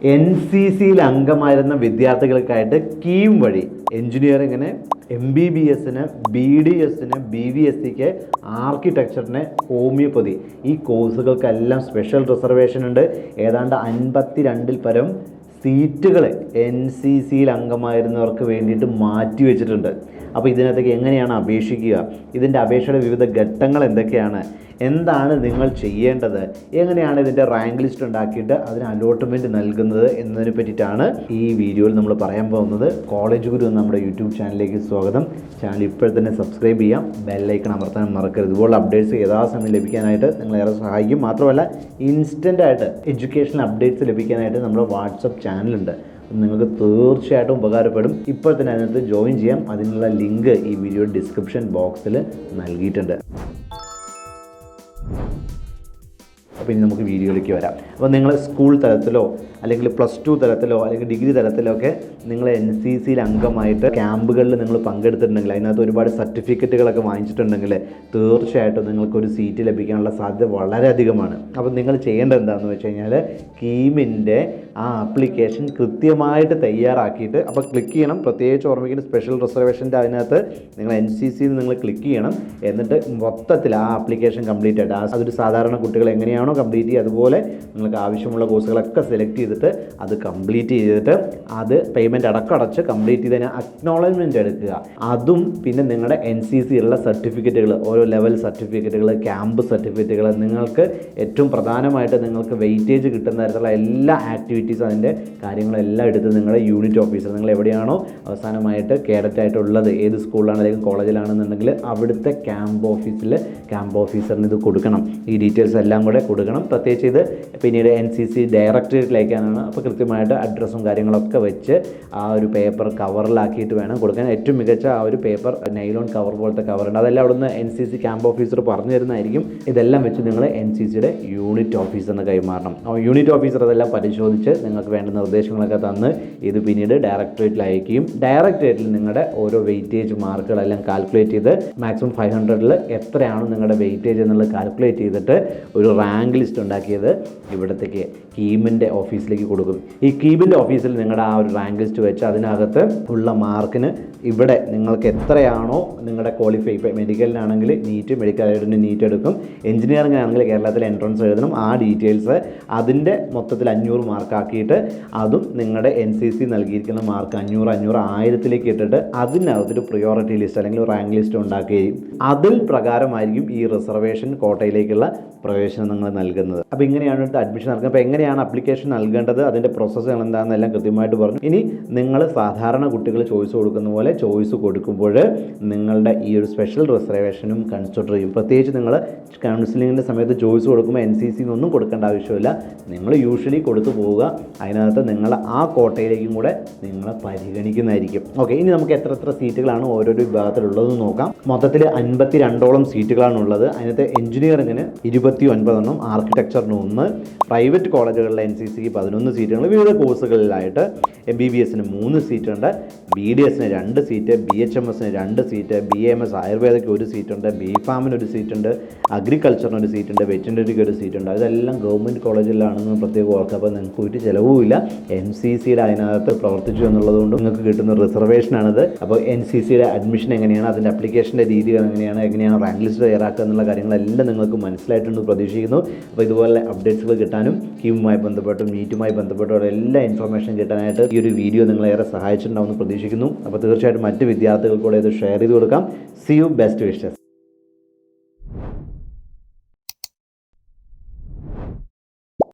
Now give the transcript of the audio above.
N C സിയിൽ അംഗമായിരുന്ന വിദ്യാർത്ഥികൾക്കായിട്ട് കീം വഴി എൻജിനീയറിങ്ങിന് എം ബി ബി എസിന് ബി ഡി എസിന് ബി വി എസ് സിക്ക് ആർക്കിടെക്ചറിന് ഹോമിയോപ്പതി. ഈ കോഴ്സുകൾക്കെല്ലാം സ്പെഷ്യൽ റിസർവേഷൻ ഉണ്ട് ഏതാണ്ട് അൻപത്തി രണ്ടിൽ പരം സീറ്റുകൾ എൻ സി സിയിൽ അംഗമായിരുന്നവർക്ക് വേണ്ടിയിട്ട് മാറ്റി വെച്ചിട്ടുണ്ട്. അപ്പോൾ ഇതിനകത്തേക്ക് എങ്ങനെയാണ് അപേക്ഷിക്കുക? ഇതിന്റെ അപേക്ഷയുടെ വിവിധ ഘട്ടങ്ങൾ എന്തൊക്കെയാണ്? എന്താണ് നിങ്ങൾ ചെയ്യേണ്ടത്? എങ്ങനെയാണ് ഇതിന്റെ റാങ്ക് ലിസ്റ്റ് ഉണ്ടാക്കിയിട്ട് അതിന് അലോട്ട്മെന്റ് നൽകുന്നത് എന്നതിനെ പറ്റിയിട്ടാണ് ഈ വീഡിയോയിൽ നമ്മൾ പറയാൻ പോകുന്നത്. കോളേജ് ഗുരു നമ്മുടെ യൂട്യൂബ് ചാനലിലേക്ക് സ്വാഗതം. ചാനൽ ഇപ്പോൾ തന്നെ സബ്സ്ക്രൈബ് ചെയ്യാം. ബെല്ലൈക്കൺ അമർത്താൻ മറക്കരുത്. ഇതുപോലുള്ള അപ്ഡേറ്റ്സ് യഥാസമയം ലഭിക്കാനായിട്ട് നിങ്ങളേറെ സഹായിക്കും. മാത്രമല്ല ഇൻസ്റ്റന്റായിട്ട് എഡ്യൂക്കേഷണൽ അപ്ഡേറ്റ്സ് ലഭിക്കാനായിട്ട് നമ്മുടെ വാട്സപ്പ് ചാനലുണ്ട്. നിങ്ങൾക്ക് തീർച്ചയായിട്ടും ഉപകാരപ്പെടും. ഇപ്പോൾ തന്നെ അതിനകത്ത് ജോയിൻ ചെയ്യാം. അതിനുള്ള ലിങ്ക് ഈ വീഡിയോ ഡിസ്ക്രിപ്ഷൻ ബോക്സിൽ നൽകിയിട്ടുണ്ട്. അപ്പോൾ ഇനി നമുക്ക് വീഡിയോയിലേക്ക് വരാം. അപ്പോൾ നിങ്ങൾ സ്കൂൾ തലത്തിലോ അല്ലെങ്കിൽ പ്ലസ് ടു തലത്തിലോ അല്ലെങ്കിൽ ഡിഗ്രി തലത്തിലോ ഒക്കെ നിങ്ങൾ എൻ സി സിയിൽ അംഗമായിട്ട് ക്യാമ്പുകളിൽ നിങ്ങൾ പങ്കെടുത്തിട്ടുണ്ടെങ്കിൽ അതിനകത്ത് ഒരുപാട് സർട്ടിഫിക്കറ്റുകളൊക്കെ വാങ്ങിച്ചിട്ടുണ്ടെങ്കിൽ തീർച്ചയായിട്ടും നിങ്ങൾക്കൊരു സീറ്റ് ലഭിക്കാനുള്ള സാധ്യത വളരെയധികമാണ് അപ്പോൾ നിങ്ങൾ ചെയ്യേണ്ടത് എന്താണെന്ന് വെച്ച് കഴിഞ്ഞാൽ കീമിന്റെ ആ ആപ്ലിക്കേഷൻ കൃത്യമായിട്ട് തയ്യാറാക്കിയിട്ട് അപ്പോൾ ക്ലിക്ക് ചെയ്യണം. പ്രത്യേകിച്ച് ഓർമ്മിക്കുന്ന സ്പെഷ്യൽ റിസർവേഷന്റെ അതിനകത്ത് നിങ്ങൾ എൻ സി സിയിൽ നിങ്ങൾ ക്ലിക്ക് ചെയ്യണം. എന്നിട്ട് മൊത്തത്തിൽ ആ ആപ്ലിക്കേഷൻ കംപ്ലീറ്റ് ആയിട്ട്. ആ അതൊരു സാധാരണ കുട്ടികൾ എങ്ങനെയാണോ കംപ്ലീറ്റ് ചെയ്യുക അതുപോലെ നിങ്ങൾക്ക് ആവശ്യമുള്ള കോഴ്സുകളൊക്കെ സെലക്ട് ചെയ്തിട്ട് അത് കംപ്ലീറ്റ് ചെയ്തിട്ട് അത് പേയ്മെന്റ് അടക്കടച്ച് കംപ്ലീറ്റ് ചെയ്തതിന് അക്നോളജ്മെന്റ് എടുക്കുക. അതും പിന്നെ നിങ്ങളുടെ എൻ സി സിയിലുള്ള സർട്ടിഫിക്കറ്റുകൾ ഓരോ ലെവൽ സർട്ടിഫിക്കറ്റുകൾ ക്യാമ്പ് സർട്ടിഫിക്കറ്റുകൾ നിങ്ങൾക്ക് ഏറ്റവും പ്രധാനമായിട്ട് നിങ്ങൾക്ക് വെയിറ്റേജ് കിട്ടുന്ന തരത്തിലുള്ള എല്ലാ ആക്ടിവിറ്റീസും അതിന്റെ കാര്യങ്ങളെല്ലാം എടുത്ത് നിങ്ങളുടെ യൂണിറ്റ് ഓഫീസർ നിങ്ങൾ എവിടെയാണോ അവസാനമായിട്ട് കേഡറ്റായിട്ടുള്ളത് ഏത് സ്കൂളിലാണ് അല്ലെങ്കിൽ കോളേജിലാണെന്നുണ്ടെങ്കിൽ അവിടുത്തെ ക്യാമ്പ് ഓഫീസിൽ ക്യാമ്പ് ഓഫീസറിന് ഇത് കൊടുക്കണം. ഈ ഡീറ്റെയിൽസ് എല്ലാം കൂടെ കൊടുക്കണം. പ്രത്യേകിച്ച് ഇത് പിന്നീട് എൻ സി സി ഡയറക്ടറേറ്റിലേക്കാണ് അപ്പോൾ കൃത്യമായിട്ട് അഡ്രസ്സും കാര്യങ്ങളൊക്കെ വെച്ച് ആ ഒരു പേപ്പർ കവറിലാക്കിയിട്ട് വേണം കൊടുക്കാൻ. ഏറ്റവും മികച്ച ആ ഒരു പേപ്പർ നൈലോൺ കവർ പോലത്തെ കവറുണ്ട് അതെല്ലാം അവിടുന്ന് N C C camp officer പറഞ്ഞു തരുന്നതായിരിക്കും. ഇതെല്ലാം വെച്ച് നിങ്ങൾ എൻ സി സിയുടെ യൂണിറ്റ് ഓഫീസറിന് കൈമാറണം. യൂണിറ്റ് ഓഫീസർ അതെല്ലാം പരിശോധിച്ച് നിങ്ങൾക്ക് വേണ്ട നിർദ്ദേശങ്ങളൊക്കെ തന്ന് ഇത് പിന്നീട് ഡയറക്ടറേറ്റിൽ അയക്കുകയും ഡയറക്ടറേറ്റിൽ നിങ്ങളുടെ ഓരോ വെയിറ്റേജ് മാർക്കുകളെല്ലാം കാൽക്കുലേറ്റ് ചെയ്ത് മാക്സിമം ഫൈവ് ഹൺഡ്രഡിൽ എത്രയാണ് നിങ്ങളുടെ വെയിറ്റേജ് എന്നുള്ളത് കാൽക്കുലേറ്റ് ചെയ്തിട്ട് ഒരു റാങ്ക് ലിസ്റ്റ് ഉണ്ടാക്കിയത് ഇവിടത്തേക്ക് കീമിന്റെ ഓഫീസിലേക്ക് കൊടുക്കും. ഈ കീമിന്റെ ഓഫീസിൽ നിങ്ങളുടെ ആ ഒരു റാങ്ക് ലിസ്റ്റ് വെച്ച് അതിനകത്ത് ഉള്ള മാർക്കിന് ഇവിടെ നിങ്ങൾക്ക് എത്രയാണോ നിങ്ങളുടെ ക്വാളിഫൈ ഇപ്പോൾ മെഡിക്കലിനാണെങ്കിൽ നീറ്റ് മെഡിക്കൽ ആയിട്ട് നീറ്റ് എടുക്കും. എഞ്ചിനീയറിംഗ് ആണെങ്കിൽ കേരളത്തിൽ എൻട്രൻസ് എഴുതണം. ആ ഡീറ്റെയിൽസ് അതിന്റെ മൊത്തത്തിൽ അഞ്ഞൂറ് മാർക്കാക്കിയിട്ട് അതും നിങ്ങളുടെ എൻ സി സി നൽകിയിരിക്കുന്ന മാർക്ക് അഞ്ഞൂറ് അഞ്ഞൂറ് ആയിരത്തിലേക്ക് ഇട്ടിട്ട് അതിനകത്തൊരു പ്രിയോറിറ്റി ലിസ്റ്റ് അല്ലെങ്കിൽ റാങ്ക് ലിസ്റ്റ് ഉണ്ടാക്കുകയും അതിൽ പ്രകാരമായിരിക്കും ഈ റിസർവേഷൻ കോട്ടയിലേക്കുള്ള പ്രവേശനം നിങ്ങൾ നൽകുന്നത്. അപ്പോൾ ഇങ്ങനെയാണ് അഡ്മിഷൻ നൽകുന്നത് അപ്പോൾ എങ്ങനെയാണ് അപ്ലിക്കേഷൻ നൽകേണ്ടത്? അതിന്റെ പ്രോസസ്സുകൾ എന്താണെന്നെല്ലാം കൃത്യമായിട്ട് പറഞ്ഞു. ഇനി നിങ്ങൾ സാധാരണ കുട്ടികൾ ചോയ്സ് കൊടുക്കുന്ന പോലെ ചോയ്സ് കൊടുക്കുമ്പോൾ നിങ്ങളുടെ ഈ ഒരു സ്പെഷ്യൽ റിസർവേഷനും കൺസിഡർ ചെയ്യും. പ്രത്യേകിച്ച് നിങ്ങൾ കൗൺസിലിങ്ങിന്റെ സമയത്ത് ചോയ്സ് കൊടുക്കുമ്പോൾ എൻ സി സിന്നൊന്നും കൊടുക്കേണ്ട ആവശ്യമില്ല. നിങ്ങൾ യൂഷ്വലി കൊടുത്തു പോവുക. അതിനകത്ത് നിങ്ങൾ ആ കോട്ടയിലേക്കും കൂടെ നിങ്ങൾ പരിഗണിക്കുന്നതായിരിക്കും. ഓക്കെ ഇനി നമുക്ക് എത്ര എത്ര സീറ്റുകളാണ് ഓരോരോ വിഭാഗത്തിലുള്ളതെന്ന് നോക്കാം. മൊത്തത്തിൽ അൻപത്തി രണ്ടോളം സീറ്റുകളാണ് ഉള്ളത് അതിനകത്ത് എഞ്ചിനീയറിങ്ങിന് ഇരുപത്തി ഒൻപതെണ്ണം ആർക്കിടെക്ചറിന് ഒന്ന് പ്രൈവറ്റ് കോളേജുകളിലെ എൻ സി സിക്ക് പതിനൊന്ന് സീറ്റുകൾ വിവിധ കോഴ്സുകളിലായിട്ട് എം ബി ബി എസിന് മൂന്ന് സീറ്റുണ്ട് ബി ഡി എസിന് രണ്ട് സീറ്റ് ബി എച്ച് എം എസിന് രണ്ട് സീറ്റ് ബി എം എസ് ആയുർവേദയ്ക്ക് ഒരു സീറ്റുണ്ട് ബി ഫാമിന് ഒരു സീറ്റുണ്ട് അഗ്രികൾച്ചറിന് ഒരു സീറ്റുണ്ട് വെറ്റിനറിക്ക് ഒരു സീറ്റുണ്ട്. ഇതെല്ലാം ഗവൺമെന്റ് കോളേജിലാണെന്ന് പ്രത്യേകം ഓർക്കുക. അപ്പോൾ നിങ്ങൾക്ക് ഒരു ചിലവുമില്ല. എൻ സി സിയുടെ അതിനകത്ത് പ്രവർത്തിച്ചു എന്നുള്ളതുകൊണ്ട് നിങ്ങൾക്ക് കിട്ടുന്ന റിസർവേഷനാണിത് അപ്പോൾ എൻ സി സിയുടെ അഡ്മിഷൻ എങ്ങനെയാണ് അതിന്റെ അപ്ലിക്കേഷന്റെ രീതികൾ എങ്ങനെയാണ് എങ്ങനെയാണ് റാങ്ക് ലിസ്റ്റ് തയ്യാറാക്കുക എന്നുള്ള കാര്യങ്ങളെല്ലാം നിങ്ങൾക്ക് മനസ്സിലായിട്ടുണ്ട് പ്രതീക്ഷിക്കുന്നു. അപ്പോൾ ഇതുപോലെ അപ്ഡേറ്റ്സുകൾ കിട്ടാനും കീമുമായി ബന്ധപ്പെട്ടും നീറ്റുമായി ബന്ധപ്പെട്ടും എല്ലാ ഇൻഫർമേഷൻ കിട്ടാനായിട്ട് ഈ ഒരു വീഡിയോ നിങ്ങളേറെ സഹായിച്ചിട്ടുണ്ടാവുമെന്ന് പ്രതീക്ഷിക്കുന്നു. അപ്പോൾ തീർച്ചയായിട്ടും മറ്റ് വിദ്യാർത്ഥികൾക്കൂടെ ഇത് ഷെയർ ചെയ്ത് കൊടുക്കാം. C you best wishes